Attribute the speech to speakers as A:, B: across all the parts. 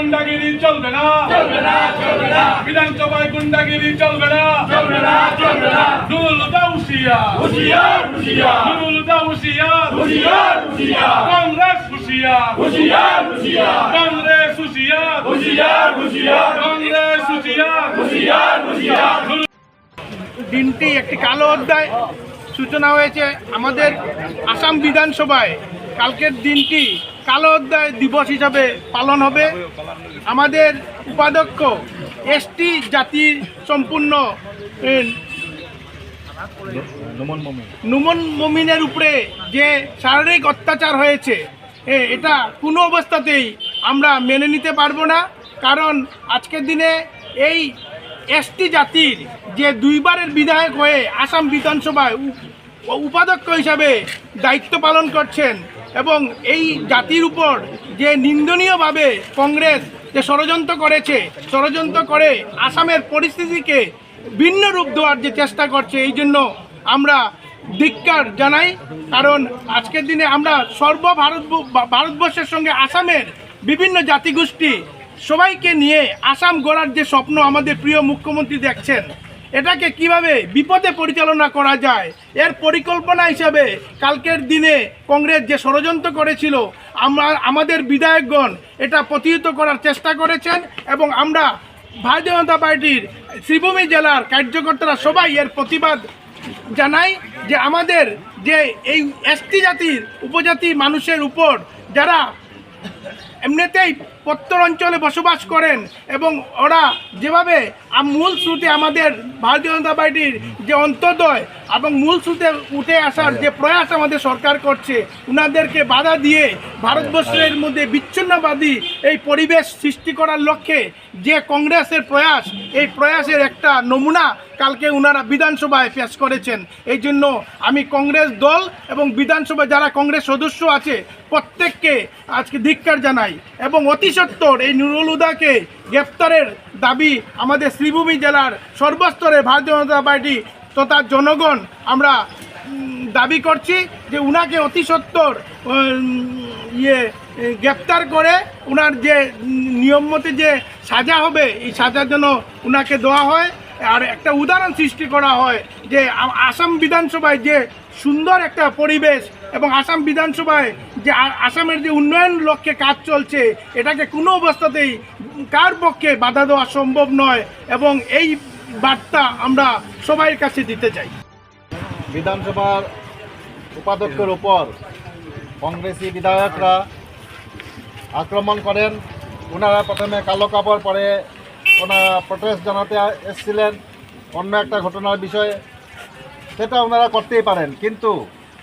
A: গুন্ডাগিরি চলবে না। বিধানসভায় গুন্ডাগিরি চলবে না। নুরুল দাউসিয়া নুরুল দাউসিয়া কংগ্রেস হুশিয়া কংগ্রেস হুশিয়া কংগ্রেস হুশিয়া
B: দিনটি একটি কালো অধ্যায় সূচনা হয়েছে আমাদের আসাম বিধানসভায়। কালকের দিনটি কালো অধ্যায় দিবস হিসাবে পালন হবে। আমাদের উপাধ্যক্ষ এসটি জাতির সম্পূর্ণ নুমন মমিনের উপরে যে শারীরিক অত্যাচার হয়েছে এটা কোনো অবস্থাতেই আমরা মেনে নিতে পারব না। কারণ আজকের দিনে এই এসটি জাতির যে দুইবারের বিধায়ক হয়ে আসাম বিধানসভায় উপাধ্যক্ষ হিসাবে দায়িত্ব পালন করছেন এবং এই জাতির উপর যে নিন্দনীয়ভাবে কংগ্রেস যে ষড়যন্ত্র করেছে, ষড়যন্ত্র করে আসামের পরিস্থিতিকে ভিন্ন রূপ দেওয়ার যে চেষ্টা করছে, এই জন্য আমরা ধিক্কার জানাই। কারণ আজকের দিনে আমরা সর্ব ভারত ভারতবর্ষের সঙ্গে আসামের বিভিন্ন জাতিগোষ্ঠী সবাইকে নিয়ে আসাম গড়ার যে স্বপ্ন আমাদের প্রিয় মুখ্যমন্ত্রী দেখছেন এটাকে কীভাবে বিপদে পরিচালনা করা যায়? এর পরিকল্পনা হিসাবে কালকের দিনে কংগ্রেস যে ষড়যন্ত্র করেছিল আমরা আমাদের বিধায়কগণ এটা প্রতিহত করার চেষ্টা করেছেন এবং আমরা ভারতীয় জনতা পার্টির শ্রীভূমি জেলার কার্যকর্তারা সবাই এর প্রতিবাদ জানাই যে আমাদের যে এই এসটি জাতির উপজাতি মানুষের উপর যারা এমনিতেই প্রত্যর অঞ্চলে বসবাস করেন এবং ওরা যেভাবে মূল স্রোতে আমাদের ভারতীয় জনতা পার্টির যে অন্তর্দয় এবং মূল স্রোতে উঠে আসার যে প্রয়াস আমাদের সরকার করছে ওনাদেরকে বাধা দিয়ে ভারতবর্ষের মধ্যে বিচ্ছিন্নবাদী এই পরিবেশ সৃষ্টি করার লক্ষ্যে যে কংগ্রেসের প্রয়াস এই প্রয়াসের একটা নমুনা কালকে ওনারা বিধানসভায় পেশ করেছেন। এই জন্য আমি কংগ্রেস দল এবং বিধানসভায় যারা কংগ্রেস সদস্য আছে প্রত্যেককে আজকে ধিক্কার জানাই এবং অতি সত্বর এই নুরুল হুদাকে গ্রেপ্তারের দাবি আমাদের শ্রীভূমি জেলার সর্বস্তরে ভারতীয় জনতা পার্টি তথা জনগণ আমরা দাবি করছি যে উনাকে অতি সত্বর উম, ইয়ে গ্রেপ্তার করে ওনার যে নিয়ম মতে যে সাজা হবে এই সাজার জন্য উনাকে দেওয়া হয়। আর একটা উদাহরণ সৃষ্টি করা হয় যে আসাম বিধানসভায় যে সুন্দর একটা পরিবেশ এবং আসাম বিধানসভায় যে আসামের যে উন্নয়ন লক্ষ্যে কাজ চলছে, এটাকে কোনো অবস্থাতেই কার পক্ষে বাধা দেওয়া সম্ভব নয় এবং এই বার্তা আমরা সবাই কাছে দিতে চাই।
C: বিধানসভার উপাধ্যক্ষের উপর কংগ্রেসি বিধায়করা আক্রমণ করেন। ওনারা প্রথমে কালো কাপড় পরে ওনারা প্রোটেস্ট জানাতে এসেছিলেন। অন্য একটা ঘটনার বিষয়ে। সেটা ওনারা করতেই পারেন। কিন্তু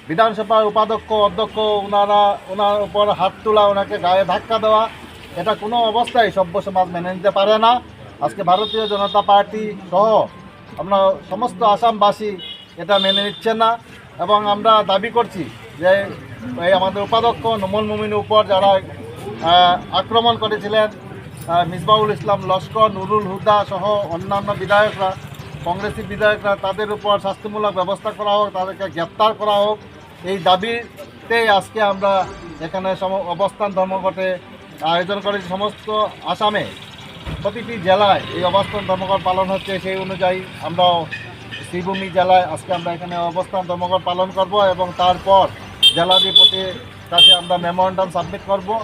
C: বিধানসভার উপাধ্যক্ষ, অধ্যক্ষ ওনারা, ওনার উপর হাত তোলা ওনাকে গায়ে ধাক্কা দেওয়া, এটা কোনো অবস্থায় সভ্য সমাজ মেনে নিতে পারে না। আজকে ভারতীয় জনতা পার্টি সহ আমরা সমস্ত আসামবাসী এটা মেনে নিচ্ছে না। এবং আমরা দাবি করছি যে এই আমাদের উপাধ্যক্ষ নমল মুমিনের উপর যারা আক্রমণ করেছিলেন মিসবাউল ইসলাম, লস্কর, নুরুল হুদা সহ অন্যান্য বিধায়করা, কংগ্রেসি বিধায়করা, তাদের উপর শাস্তিমূলক ব্যবস্থা করা হোক, তাদেরকে গ্রেপ্তার করা হোক, এই দাবিতেই আজকে আমরা এখানে সম- অবস্থান ধর্মঘটে আয়োজন করেছি সমস্ত আসামে। প্রতিটি জেলায় এই অবস্থান ধর্মঘট পালন হচ্ছে সেই অনুযায়ী আমরা শ্রীভূমি জেলায় আজকে আমরা এখানে অবস্থান ধর্মঘট পালন করব এবং তারপর জেলাধিপতির কাছে আমরা মেমোরেন্ডাম সাবমিট করব।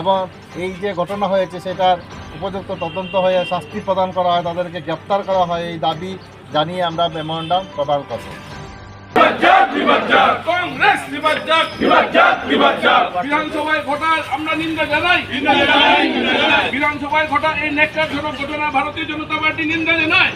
C: এবং এই যে ঘটনা হয়েছে সেটার উপযুক্ত তদন্ত হয়ে শাস্তি প্রদান করা হয় তাদেরকে গ্রেপ্তার করা হয় এই দাবি জানিয়ে আমরা মেমোরেন্ডাম প্রদান করব
A: কংগ্রেস বিধানসভায় ঘটা আমরা নিন্দা জানাই। বিধানসভায় ঘটা এই নেকটারজনক ঘটনা ভারতীয় জনতা পার্টি নিন্দা জানায়।